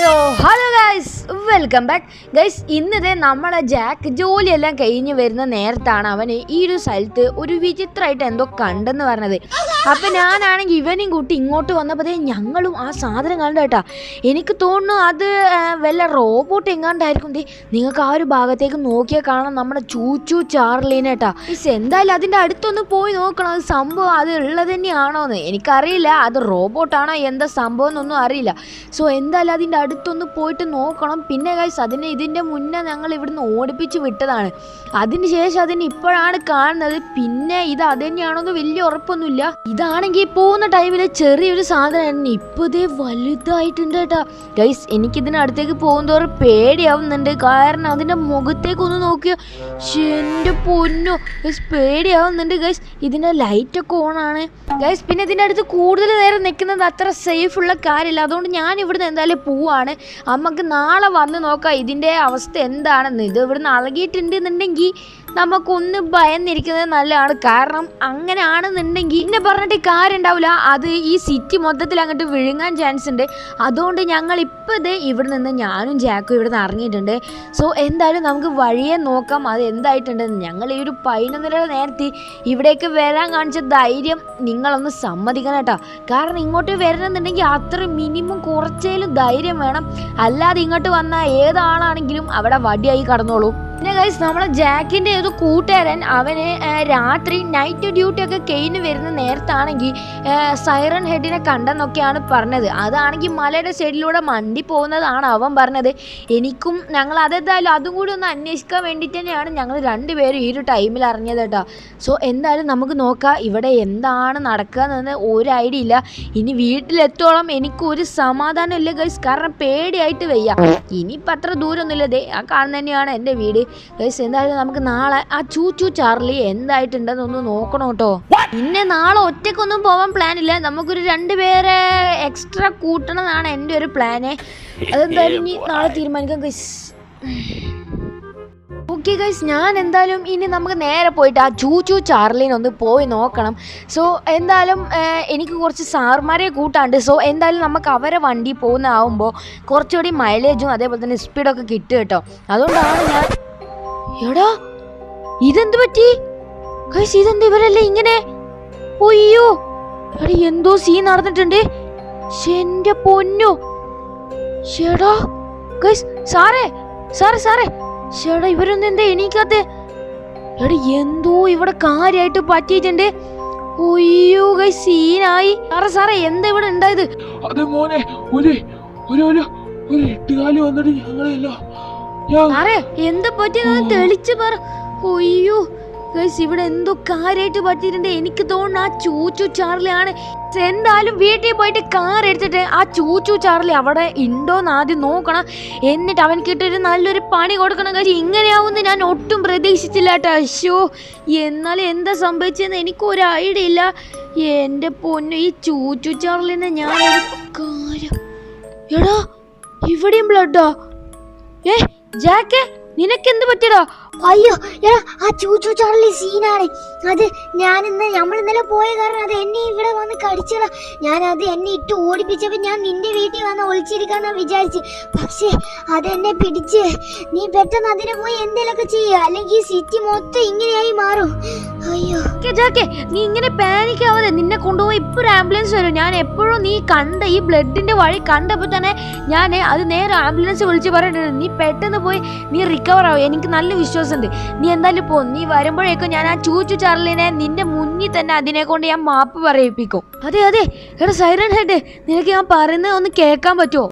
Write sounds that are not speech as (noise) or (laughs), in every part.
So hello guys welcome back guys ഇന്നത്തെ നമ്മളെ Jack ജോലിയെല്ലാം കഴിഞ്ഞ് വരുന്ന നേരത്താണ് അവന് ഈ ഒരു സ്ഥലത്ത് ഒരു വിചിത്രമായിട്ട് എന്തോ കണ്ടെന്ന് പറഞ്ഞത്. അപ്പം ഞാനാണെങ്കിൽ ഇവനും കൂട്ടി ഇങ്ങോട്ട് വന്നപ്പോഴേ ഞങ്ങളും ആ സാധനം കണ്ടു കേട്ടാ എനിക്ക് തോന്നുന്നു അത് വല്ല റോബോട്ട് എങ്ങാണ്ടായിരിക്കും. ദേ നിങ്ങൾക്ക് ആ ഒരു ഭാഗത്തേക്ക് നോക്കിയാൽ കാണാം നമ്മുടെ ചൂച്ചു ചാർലീനെ കേട്ടാ ഗൈസ് എന്തായാലും അതിന്റെ അടുത്തൊന്ന് പോയി നോക്കണം. അത് സംഭവം അത് ഉള്ളത് തന്നെയാണോന്ന്. എനിക്കറിയില്ല. അത് റോബോട്ടാണോ എന്താ സംഭവം എന്നൊന്നും അറിയില്ല. സോ എന്തായാലും അതിന്റെ അടുത്തൊന്ന് പോയിട്ട് നോക്കണം. പിന്നെ ഗൈസ് അതിനെ ഇതിന്റെ മുന്നേ ഞങ്ങൾ ഇവിടുന്ന് ഓടിപ്പിച്ച് വിട്ടതാണ്. അതിന് ശേഷം അതിന് ഇപ്പോഴാണ് കാണുന്നത്. പിന്നെ ഇത് അത് തന്നെയാണോന്ന് വലിയ ഉറപ്പൊന്നുമില്ല. ഇതാണെങ്കിൽ പോകുന്ന ടൈമിൽ ചെറിയൊരു സാധനമാണ് ഇപ്പോൾ ഇതേ വലുതായിട്ടുണ്ട് കേട്ടാ ഗൈസ് എനിക്കിതിനടുത്തേക്ക് പോകുന്നതോറും പേടിയാവുന്നുണ്ട്. കാരണം അതിന്റെ മുഖത്തേക്ക് ഒന്ന് നോക്കിയോ. എന്റെ പൊന്നു. ഗൈസ് പേടിയാവുന്നുണ്ട് ഗൈസ് ഇതിന്റെ ലൈറ്റൊക്കെ ഓണാണ് ഗൈസ് പിന്നെ ഇതിന്റെ അടുത്ത് കൂടുതൽ നേരം നിൽക്കുന്നത് അത്ര സേഫ് ഉള്ള കാര്യമില്ല. അതുകൊണ്ട് ഞാൻ ഇവിടുന്ന് എന്തായാലും പോവാണ്. അമ്മയ്ക്ക് നാളെ വന്ന് നോക്കാം ഇതിന്റെ അവസ്ഥ എന്താണെന്ന്. ഇത് ഇവിടുന്ന് അളകിയിട്ടുണ്ടെന്നുണ്ടെങ്കിൽ നമുക്കൊന്ന് ഭയന്നിരിക്കുന്നത് നല്ലതാണ്. കാരണം അങ്ങനെ ആണെന്നുണ്ടെങ്കിൽ എന്നെ പറഞ്ഞിട്ട് കാര്യം ഉണ്ടാവില്ല അത് ഈ സിറ്റി മൊത്തത്തിൽ അങ്ങോട്ട് വിഴുങ്ങാൻ ചാൻസ് ഉണ്ട്. അതുകൊണ്ട് ഞങ്ങൾ ഇപ്പോൾ ഇത് ഇവിടെ നിന്ന് ഞാനും ജാക്കും ഇവിടെ നിന്ന് ഇറങ്ങിയിട്ടുണ്ട്. സോ എന്തായാലും നമുക്ക് വഴിയെ നോക്കാം. അത് എന്തായിട്ടുണ്ടെന്ന്. ഞങ്ങൾ ഈ ഒരു പതിനൊന്നര നേരത്തെ ഇവിടേക്ക് വരാൻ കാണിച്ച ധൈര്യം നിങ്ങളൊന്ന് സമ്മതിക്കണം കേട്ടോ. കാരണം ഇങ്ങോട്ട് വരണമെന്നുണ്ടെങ്കിൽ അത്ര മിനിമം കുറച്ചേലും ധൈര്യം വേണം. അല്ലാതെ ഇങ്ങോട്ട് വന്ന ഏതാളാണെങ്കിലും അവിടെ വടിയായി കടന്നോളൂ. പിന്നെ ഗൈസ് നമ്മളെ ജാക്കിന്റെ ഒരു കൂട്ടുകാരൻ അവന് രാത്രി നൈറ്റ് ഡ്യൂട്ടി ഒക്കെ കഴിഞ്ഞ് വരുന്ന നേരത്താണെങ്കിൽ സൈറൺ ഹെഡിനെ കണ്ടെന്നൊക്കെയാണ് പറഞ്ഞത്. അതാണെങ്കിൽ മലയുടെ സൈഡിലൂടെ മണ്ടി പോകുന്നതാണ് അവൻ പറഞ്ഞത്. എനിക്കും ഞങ്ങൾ അതെന്തായാലും അതും കൂടി ഒന്ന് അന്വേഷിക്കാൻ വേണ്ടിയിട്ട് തന്നെയാണ് ഞങ്ങൾ രണ്ടുപേരും ഈ ഒരു ടൈമിൽ അറിഞ്ഞത് കേട്ടോ സോ എന്തായാലും നമുക്ക് നോക്കാം ഇവിടെ എന്താണ് നടക്കുക എന്ന് ഒരു ഐഡിയ ഇല്ല. ഇനി വീട്ടിലെത്തോളം എനിക്കൊരു സമാധാനം ഇല്ല ഗൈസ് കാരണം പേടിയായിട്ട് വയ്യ. ഇനിയിപ്പോൾ അത്ര ദൂരമൊന്നുമില്ല. ദേ ആ കാണുന്ന തന്നെയാണ് എന്റെ വീട്. ഗൈസ് എന്തായാലും നമുക്ക് നാളെ ആ ചൂ ചൂ ചാർലി എന്തായിട്ടുണ്ടെന്ന് ഒന്ന് നോക്കണം കേട്ടോ. പിന്നെ നാളെ ഒറ്റക്കൊന്നും പോവാൻ പ്ലാൻ ഇല്ല. നമുക്കൊരു രണ്ട് പേരെ എക്സ്ട്രാ കൂട്ടണം എന്നാണ് എന്റെ ഒരു പ്ലാന് അതെന്തായാലും ഇനി (laughs) നാളെ തീരുമാനിക്കാം ഗൈസ് ഓക്കെ ഗൈസ് ഞാൻ എന്തായാലും ഇനി നമുക്ക് നേരെ പോയിട്ട് ആ ചൂച്ചു ചാർലിനെ ഒന്ന് പോയി നോക്കണം. സോ എന്തായാലും എനിക്ക് കുറച്ച് സാർമാരെ കൂട്ടാണ്ട് സോ എന്തായാലും നമുക്ക് അവരെ വണ്ടി പോകുന്നതാവുമ്പോൾ കുറച്ചുകൂടി മൈലേജും അതേപോലെ തന്നെ സ്പീഡൊക്കെ കിട്ടും കേട്ടോ. അതുകൊണ്ടാണ് ഞാൻ എടാ ഇതെന്ത് പറ്റി? കൈസ് ഇതെന്ത്? ഇവരല്ലേ ഇങ്ങനെ? ഒയ്യോ എടാ എന്തോ സീൻ നടന്നിട്ടുണ്ട്. എന്റെ പൊന്നു. ചേടാ ഗൈസ് സാറേ സാറേ സാറേ. ഷേടാ ഇവരൊന്നും എന്താ എണീക്കാത്ത? എടാ എന്തോ ഇവിടെ കാര്യമായിട്ട് പറ്റിയിട്ടുണ്ട്. ഒയ്യോ കൈസ് സീനായി സാറേ സാറേ എന്താ ഇവിടെ ഉണ്ടായത്? അതെ മോനെ ഒരു ഒരു ഒരു എട്ടുകാലി വന്നിട്ട് ഞങ്ങളെല്ലാം സാറേ എന്താ പറ്റിയെന്ന് തെളിച്ച് പറ. ഒയ്യോ ഗൈസ് ഇവിടെ എന്തോ കാര്യമായിട്ട് പറ്റിയിട്ടുണ്ട്. എനിക്ക് തോന്നുന്നു ആ ചൂച്ചു ചാർലി ആണ് എന്തായാലും വീട്ടിൽ പോയിട്ട് കാർ എടുത്തിട്ട് ആ ചൂച്ചു ചാർലി അവിടെ ഉണ്ടോന്ന് ആദ്യം നോക്കണം. എന്നിട്ട് അവൻ കിട്ടൊരു നല്ലൊരു പണി കൊടുക്കണം. കാര്യം ഇങ്ങനെയാവുമെന്ന് ഞാൻ ഒട്ടും പ്രതീക്ഷിച്ചില്ല കേട്ടോ. അശ്യോ എന്നാലും എന്താ എനിക്ക് ഒരു ഐഡിയ ഇല്ല. എന്റെ പൊന്നു ഈ ചൂച്ചു ചാർലിനെ ഞാൻ കാര്യം എടാ ഇവിടെയും ബ്ലഡാ ഏ ജാക്കെ നിനക്കെന്ത് പറ്റിയടാ? അയ്യോ എടാ ആ ചൂച്ചു ചാർലി സീനാണ്. അത് ഞാൻ ഇന്ന് നമ്മൾ ഇന്നലെ പോയ കാരണം അത് എന്നെ ഇവിടെ വന്ന് കടിച്ചതാ. ഞാൻ അത് എന്നെ ഇട്ട് ഓടിപ്പിച്ചപ്പോൾ ഞാൻ നിന്റെ വീട്ടിൽ വന്ന് ഒളിച്ചിരിക്കാന്നാ വിചാരിച്ച്. പക്ഷേ അതെന്നെ പിടിച്ച്. നീ പെട്ടെന്ന് അതിനെ പോയി എന്തെങ്കിലുമൊക്കെ ചെയ്യുക അല്ലെങ്കിൽ സിറ്റി മൊത്തം ഇങ്ങനെയായി മാറും. അയ്യോ. ജാക്കെ, നീ ഇങ്ങനെ പാനിക് ആവാതെ നിന്നെ കൊണ്ടുപോയി ഇപ്പൊ ഒരു ആംബുലൻസ് വരും. ഞാൻ എപ്പോഴും നീ കണ്ട ഈ ബ്ലഡിന്റെ വഴി കണ്ടപ്പോൾ തന്നെ ഞാൻ അത് നേരെ ആംബുലൻസ് വിളിച്ച് പറഞ്ഞിട്ടുണ്ട് നീ പെട്ടെന്ന് പോയി നീ റിക്കവർ ആവും. എനിക്ക് നല്ല വിശ്വാസമുണ്ട്. നീ എന്തായാലും പോ. നീ വരുമ്പോഴേക്കും ഞാൻ ആ ചൂച്ചു ചാർലിനെ നിന്റെ മുന്നിൽ തന്നെ അതിനെ കൊണ്ട് ഞാൻ മാപ്പ് പറയിപ്പിക്കും. അതെ അതെ. എടാ സൈറൻ ഹെഡ് നിനക്ക് ഞാൻ പറയുന്നത് ഒന്ന് കേൾക്കാൻ പറ്റുമോ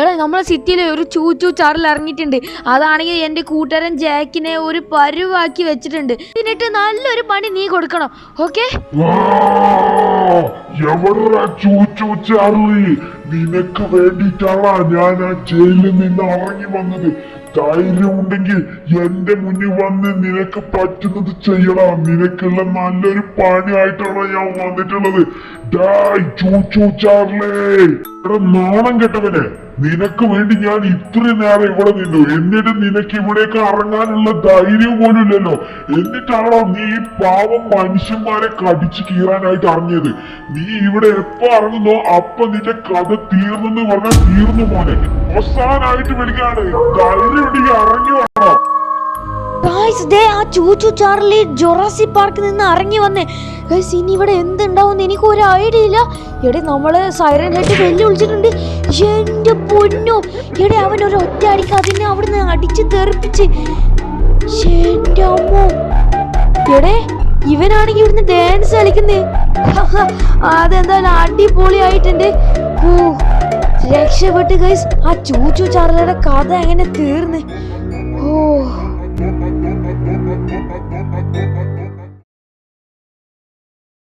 എടാ നമ്മളെ സിറ്റിയിൽ ഒരു ചൂച്ചു ചാറിൽ ഇറങ്ങിയിട്ടുണ്ട്. അതാണെങ്കിൽ എന്റെ കൂട്ടുകാരൻ ജാക്കിനെ ഒരു പരുവാക്കി വെച്ചിട്ടുണ്ട്. എന്നിട്ട് നല്ലൊരു പണി നീ കൊടുക്കണം. ഓക്കെ? എവിടാ ചൂച്ചു ചാർലി? നിനക്ക് വേണ്ടിയിട്ടാണ് ഞാൻ ആ ജയിലിൽ നിന്ന് ഇറങ്ങി വന്നത്. ധൈര്യം ഉണ്ടെങ്കിൽ എന്റെ മുന്നിൽ വന്ന് നിനക്ക് പറ്റുന്നത് ചെയ്യണം. നിനക്കുള്ള നല്ലൊരു പണിയായിട്ടാണ് ഞാൻ വന്നിട്ടുള്ളത്. ഡായ് ചൂച്ചു ചാർലേ. നാണം കെട്ടവനെ. നിനക്ക് വേണ്ടി ഞാൻ ഇത്ര നേരം ഇവിടെ നിന്നു. എന്നിട്ട് നിനക്ക് ഇവിടേക്ക് ഇറങ്ങാനുള്ള ധൈര്യം പോലും ഇല്ലല്ലോ. എന്നിട്ടാണോ നീ ഈ പാവം മനുഷ്യന്മാരെ കടിച്ചു കീറാനായിട്ട് ഇറങ്ങിയത്? നീ ഇവിടെ എപ്പോ ഇറങ്ങുന്നോ അപ്പൊ നിന്റെ കഥ തീർന്നെന്ന് പറഞ്ഞാൽ തീർന്നു പോലെ അവസാനായിട്ട് വിളിക്കാണ്. ധൈര്യം ഉണ്ടെങ്കിൽ ഇറങ്ങി വേണോ ദേ ആ ചാർലി ജൊറാസി പാർക്കിൽ നിന്ന് ഇറങ്ങി വന്നേ. ഇനി ഇവിടെ എന്തുണ്ടാവും എനിക്ക് ഒരു ഐഡിയ ഇല്ല. ഇവിടെ നമ്മൾ സൈറൻ ഹെഡ് വെല്ലു വിളിച്ചിട്ടുണ്ട്. എന്റെ പൊന്നോ. എടേ അവൻ ഒരു ഒറ്റ അടിക്ക് അതിനെ അവിടുന്ന് അടിച്ച് തെറിപ്പിച്ച്. എന്റെ എടെ ഇവനാണെങ്കിൽ ഇവിടുന്ന് ഡാൻസ് കളിക്കുന്നേ. അതെന്തായാലും അടിപൊളിയായിട്ടുണ്ട്. ഓ രക്ഷപ്പെട്ട് ഗൈസ് ആ ചൂച്ചു ചാർലയുടെ കഥ എങ്ങനെ തീർന്ന്? ഓ.